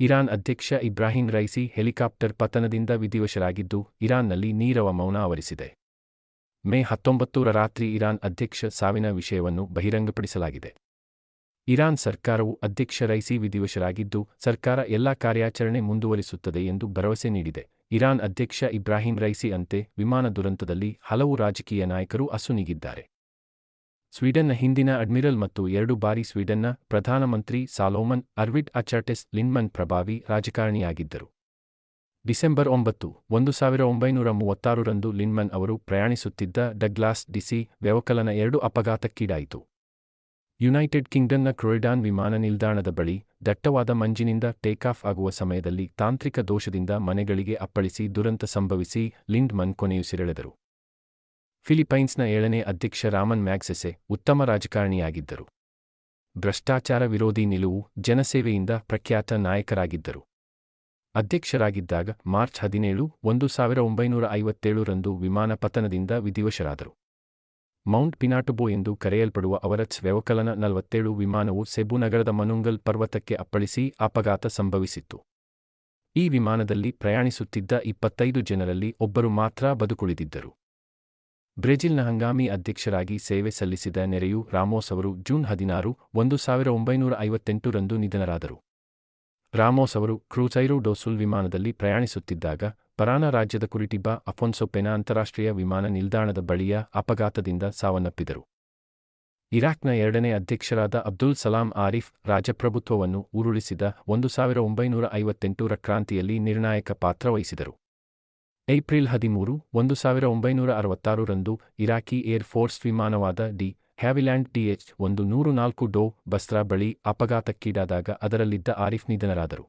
Iran ಅಧ್ಯಕ್ಷ Ibrahim ರೈಸಿ helicopter ಪತನದಿಂದ ವಿಧಿವಶರಾಗಿದ್ದು, ಇರಾನ್ನಲ್ಲಿ ನೀರವ ಮೌನ ಆವರಿಸಿದೆ. ಮೇ ಹತ್ತೊಂಬತ್ತರ ರಾತ್ರಿ ಇರಾನ್ ಅಧ್ಯಕ್ಷ ಸಾವಿನ ವಿಷಯವನ್ನು ಬಹಿರಂಗಪಡಿಸಲಾಗಿದೆ. ಇರಾನ್ ಸರ್ಕಾರವು ಅಧ್ಯಕ್ಷ ರೈಸಿ ವಿಧಿವಶರಾಗಿದ್ದು, ಸರ್ಕಾರ ಎಲ್ಲಾ ಕಾರ್ಯಾಚರಣೆ ಮುಂದುವರಿಸುತ್ತದೆ ಎಂದು ಭರವಸೆ ನೀಡಿದೆ. ಇರಾನ್ ಅಧ್ಯಕ್ಷ ಇಬ್ರಾಹಿಂ ರೈಸಿ ಅಂತೆ ವಿಮಾನ ದುರಂತದಲ್ಲಿ ಹಲವು ರಾಜಕೀಯ ನಾಯಕರು ಅಸುನೀಗಿದ್ದಾರೆ. ಸ್ವೀಡನ್ನ ಹಿಂದಿನ ಅಡ್ಮಿರಲ್ ಮತ್ತು ಎರಡು ಬಾರಿ ಸ್ವೀಡನ್ನ ಪ್ರಧಾನಮಂತ್ರಿ ಸಾಲೋಮನ್ ಅರ್ವಿಡ್ ಅಚಾರ್ಟೆಸ್ ಲಿನ್ಮನ್ ಪ್ರಭಾವಿ ರಾಜಕಾರಣಿಯಾಗಿದ್ದರು. ಡಿಸೆಂಬರ್ ಒಂಬತ್ತು, ಒಂದು ಸಾವಿರ ಒಂಬೈನೂರ ಮೂವತ್ತಾರರಂದು ಲಿನ್ಮನ್ ಅವರು ಪ್ರಯಾಣಿಸುತ್ತಿದ್ದ ಡಗ್ಲಾಸ್ ಡಿಸಿ ವ್ಯವಕಲನ ಎರಡು ಅಪಘಾತಕ್ಕೀಡಾಯಿತು. ಯುನೈಟೆಡ್ ಕಿಂಗ್ಡಮ್ನ ಕ್ರೊಯ್ಡಾನ್ ವಿಮಾನ ನಿಲ್ದಾಣದ ಬಳಿ ದಟ್ಟವಾದ ಮಂಜಿನಿಂದ ಟೇಕಾಫ್ ಆಗುವ ಸಮಯದಲ್ಲಿ ತಾಂತ್ರಿಕ ದೋಷದಿಂದ ಮನೆಗಳಿಗೆ ಅಪ್ಪಳಿಸಿ ದುರಂತ ಸಂಭವಿಸಿ ಲಿಂಡ್ಮನ್ ಕೊನೆಯುಸಿರೆಳೆದರು. ಫಿಲಿಪೈನ್ಸ್ನ ಏಳನೇ ಅಧ್ಯಕ್ಷ ರಾಮನ್ ಮ್ಯಾಗ್ಸೆಸೆ ಉತ್ತಮ ರಾಜಕಾರಣಿಯಾಗಿದ್ದರು. ಭ್ರಷ್ಟಾಚಾರ ವಿರೋಧಿ ನಿಲುವು ಜನಸೇವೆಯಿಂದ ಪ್ರಖ್ಯಾತ ನಾಯಕರಾಗಿದ್ದರು. ಅಧ್ಯಕ್ಷರಾಗಿದ್ದಾಗ ಮಾರ್ಚ್ ಹದಿನೇಳು, ಒಂದು ಸಾವಿರ ಒಂಬೈನೂರ ಐವತ್ತೇಳರಂದು ವಿಮಾನ ಪತನದಿಂದ ವಿಧಿವಶರಾದರು ಮೌಂಟ್ ಪಿನಾಟುಬೋ ಎಂದು ಕರೆಯಲ್ಪಡುವ ಅವರಚ್ ವ್ಯವಕಲನ ನಲವತ್ತೇಳು ವಿಮಾನವು ಸೆಬು ನಗರದ ಮನುಂಗಲ್ ಪರ್ವತಕ್ಕೆ ಅಪ್ಪಳಿಸಿ ಅಪಘಾತ ಸಂಭವಿಸಿತ್ತು. ಈ ವಿಮಾನದಲ್ಲಿ ಪ್ರಯಾಣಿಸುತ್ತಿದ್ದ ಇಪ್ಪತ್ತೈದು ಜನರಲ್ಲಿ ಒಬ್ಬರು ಮಾತ್ರ ಬದುಕುಳಿದಿದ್ದರು. ಬ್ರೆಜಿಲ್ನ ಹಂಗಾಮಿ ಅಧ್ಯಕ್ಷರಾಗಿ ಸೇವೆ ಸಲ್ಲಿಸಿದ ನೆರೆಯು ರಾಮೋಸ್ ಅವರು ಜೂನ್ ಹದಿನಾರು, ಒಂದು ಸಾವಿರ ಒಂಬೈನೂರ ಐವತ್ತೆಂಟರಂದು ನಿಧನರಾದರು. ರಾಮೋಸ್ ಅವರು ಕ್ರೂಸೈರೋ ಡೋಸುಲ್ ವಿಮಾನದಲ್ಲಿ ಪ್ರಯಾಣಿಸುತ್ತಿದ್ದಾಗ, ಪರಾನ ರಾಜ್ಯದ ಕುರಿಟಿಬಾ ಅಫೊನ್ಸೊ ಅಂತಾರಾಷ್ಟ್ರೀಯ ವಿಮಾನ ನಿಲ್ದಾಣದ ಬಳಿಯ ಅಪಘಾತದಿಂದ ಸಾವನ್ನಪ್ಪಿದರು. ಇರಾಕ್ನ ಎರಡನೇ ಅಧ್ಯಕ್ಷರಾದ ಅಬ್ದುಲ್ ಸಲಾಂ ಆರಿಫ್ ರಾಜಪ್ರಭುತ್ವವನ್ನು ಉರುಳಿಸಿದ ಒಂದು ಸಾವಿರ ಒಂಬೈನೂರ ಐವತ್ತೆಂಟರ ಕ್ರಾಂತಿಯಲ್ಲಿ ನಿರ್ಣಾಯಕ ಪಾತ್ರ ವಹಿಸಿದರು. ಏಪ್ರಿಲ್ ಹದಿಮೂರು, ಒಂದು ಸಾವಿರ ಒಂಬೈನೂರ ಅರವತ್ತಾರರಂದು ಇರಾಕಿ ಏರ್ ಫೋರ್ಸ್ ವಿಮಾನವಾದ ಡಿ ಹ್ಯಾವಿಲ್ಯಾಂಡ್ ಟಿಎಚ್ ಒಂದು ನೂರು ನಾಲ್ಕು ಡೋ ಬಸ್ರಾ ಬಳಿ ಅಪಘಾತಕ್ಕೀಡಾದಾಗ ಅದರಲ್ಲಿದ್ದ ಆರಿಫ್ ನಿಧನರಾದರು.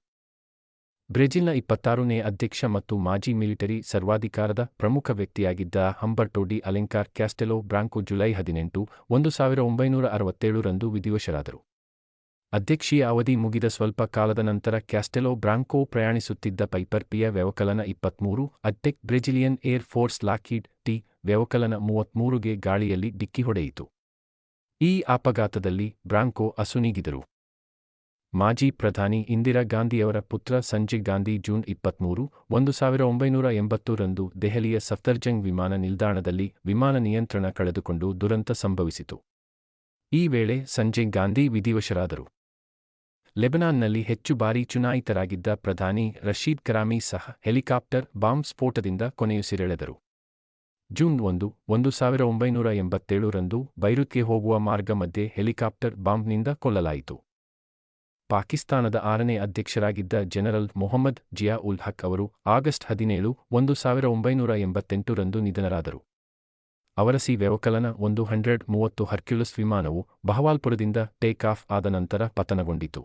ಬ್ರೆಜಿಲ್ನ ಇಪ್ಪತ್ತಾರನೇ ಅಧ್ಯಕ್ಷ ಮತ್ತು ಮಾಜಿ ಮಿಲಿಟರಿ ಸರ್ವಾಧಿಕಾರದ ಪ್ರಮುಖ ವ್ಯಕ್ತಿಯಾಗಿದ್ದ ಹಂಬರ್ಟೋ ಡಿ ಅಲೆಂಕಾರ್ ಕ್ಯಾಸ್ಟೆಲೋ ಬ್ರಾಂಕೊ ಜುಲೈ ಹದಿನೆಂಟು, ಒಂದು ಸಾವಿರ ಒಂಬೈನೂರ ಅರವತ್ತೇಳರಂದು ವಿಧಿವಶರಾದರು. ಅಧ್ಯಕ್ಷೀಯ ಅವಧಿ ಮುಗಿದ ಸ್ವಲ್ಪ ಕಾಲದ ನಂತರ ಕ್ಯಾಸ್ಟೆಲೋ ಬ್ರಾಂಕೋ ಪ್ರಯಾಣಿಸುತ್ತಿದ್ದ ಪೈಪರ್ ಪಿಯ ವ್ಯವಕಲನ ಇಪ್ಪತ್ಮೂರು ಅಧ್ಯಕ್ Brazilian air force Lockheed T ವ್ಯವಕಲನ ಮೂವತ್ಮೂರುಗೆ ಗಾಳಿಯಲ್ಲಿ ಡಿಕ್ಕಿ ಹೊಡೆಯಿತು. ಈ ಅಪಘಾತದಲ್ಲಿ ಬ್ರಾಂಕೋ ಅಸುನೀಗಿದರು. ಮಾಜಿ ಪ್ರಧಾನಿ ಇಂದಿರಾ ಗಾಂಧಿಯವರ ಪುತ್ರ ಸಂಜಯ್ ಗಾಂಧಿ ಜೂನ್ ಇಪ್ಪತ್ಮೂರು, ಒಂದು ಸಾವಿರ ಒಂಬೈನೂರ ಎಂಬತ್ತರಂದು ದೆಹಲಿಯ ಸಫ್ತರ್ಜಂಗ್ ವಿಮಾನ ನಿಲ್ದಾಣದಲ್ಲಿ ವಿಮಾನ ನಿಯಂತ್ರಣ ಕಳೆದುಕೊಂಡು ದುರಂತ ಸಂಭವಿಸಿತು. ಈ ವೇಳೆ ಸಂಜಯ್ ಗಾಂಧಿ ವಿಧಿವಶರಾದರು. ಲೆಬನಾನ್ನಲ್ಲಿ ಹೆಚ್ಚು ಬಾರಿ ಚುನಾಯಿತರಾಗಿದ್ದ ಪ್ರಧಾನಿ ರಶೀದ್ ಕರಾಮಿ ಸಹ ಹೆಲಿಕಾಪ್ಟರ್ ಬಾಂಬ್ ಸ್ಫೋಟದಿಂದ ಕೊನೆಯುಸಿರೆಳೆದರು ಜೂನ್ ಒಂದು ಒಂದು ಸಾವಿರ ಒಂಬೈನೂರ ಎಂಬತ್ತೇಳರಂದು ಬೈರುತ್ಗೆ ಹೋಗುವ ಮಾರ್ಗ ಮಧ್ಯೆ ಹೆಲಿಕಾಪ್ಟರ್ ಬಾಂಬ್ನಿಂದ ಕೊಲ್ಲಲಾಯಿತು. ಪಾಕಿಸ್ತಾನದ ಆರನೇ ಅಧ್ಯಕ್ಷರಾಗಿದ್ದ ಜನರಲ್ ಮೊಹಮ್ಮದ್ ಜಿಯಾ ಉಲ್ ಹಕ್ ಅವರು ಆಗಸ್ಟ್ ಹದಿನೇಳು, ಒಂದು ಸಾವಿರ ಒಂಬೈನೂರ ಎಂಬತ್ತೆಂಟರಂದು ನಿಧನರಾದರು. ಅವರ ಸಿ ವ್ಯವಕಲನ ಒಂದು ಹಂಡ್ರೆಡ್ ಮೂವತ್ತು ಹರ್ಕ್ಯುಲಸ್ ವಿಮಾನವು ಬಹವಾಲ್ಪುರದಿಂದ ಟೇಕ್ ಆಫ್ ಆದ ನಂತರ ಪತನಗೊಂಡಿತು.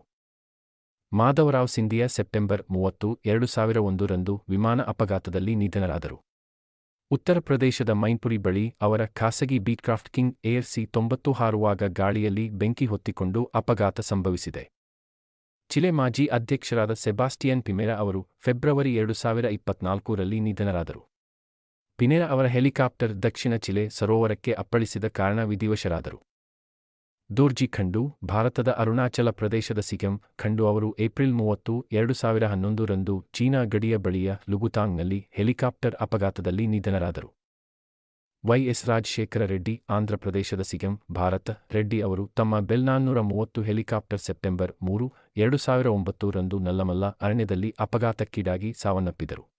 ಮಾಧವರಾವ್ ಸಿಂಧಿಯಾ ಸೆಪ್ಟೆಂಬರ್ ಮೂವತ್ತು, ಎರಡು ಸಾವಿರ ಒಂದರಂದು ವಿಮಾನ ಅಪಘಾತದಲ್ಲಿ ನಿಧನರಾದರು. ಉತ್ತರ ಪ್ರದೇಶದ ಮೈನ್ಪುರಿ ಬಳಿ ಅವರ ಖಾಸಗಿ ಬೀಟ್ಕ್ರಾಫ್ಟ್ ಕಿಂಗ್ ಏರ್ ಸಿ ತೊಂಬತ್ತು ಹಾರುವಾಗ ಗಾಳಿಯಲ್ಲಿ ಬೆಂಕಿ ಹೊತ್ತಿಕೊಂಡು ಅಪಘಾತ ಸಂಭವಿಸಿದೆ. ಚಿಲೆ ಮಾಜಿ ಅಧ್ಯಕ್ಷರಾದ ಸೆಬಾಸ್ಟಿಯನ್ ಪಿಮೆರಾ ಅವರು ಫೆಬ್ರವರಿ ಎರಡು ಸಾವಿರ ಇಪ್ಪತ್ನಾಲ್ಕರಲ್ಲಿ ನಿಧನರಾದರು. ಪಿನೆರಾ ಅವರ ಹೆಲಿಕಾಪ್ಟರ್ ದಕ್ಷಿಣ ಚಿಲೆ ಸರೋವರಕ್ಕೆ ಅಪ್ಪಳಿಸಿದ ಕಾರಣ ವಿಧಿವಶರಾದರು. ದೋರ್ಜಿ ಖಂಡು, ಭಾರತದ ಅರುಣಾಚಲ ಪ್ರದೇಶದ ಸಿಗಂ ಖಂಡು ಅವರು ಏಪ್ರಿಲ್ ಮೂವತ್ತು, ಎರಡು ಸಾವಿರ ಹನ್ನೊಂದರಂದು ಚೀನಾ ಗಡಿಯ ಬಳಿಯ ಲುಗುತಾಂಗ್ನಲ್ಲಿ ಹೆಲಿಕಾಪ್ಟರ್ ಅಪಘಾತದಲ್ಲಿ ನಿಧನರಾದರು. ವೈಎಸ್ ರಾಜಶೇಖರ ರೆಡ್ಡಿ ಆಂಧ್ರಪ್ರದೇಶದ ಸಿಗಂ ಭಾರತ, ರೆಡ್ಡಿ ಅವರು ತಮ್ಮ ಬೆಲ್ ನಾನ್ನೂರ ಮೂವತ್ತು ಹೆಲಿಕಾಪ್ಟರ್ ಸೆಪ್ಟೆಂಬರ್ ಮೂರು, ಎರಡು ಸಾವಿರ ಒಂಬತ್ತು ರಂದು ನಲ್ಲಮಲ್ಲ ಅರಣ್ಯದಲ್ಲಿ ಅಪಘಾತಕ್ಕೀಡಾಗಿ ಸಾವನ್ನಪ್ಪಿದರು.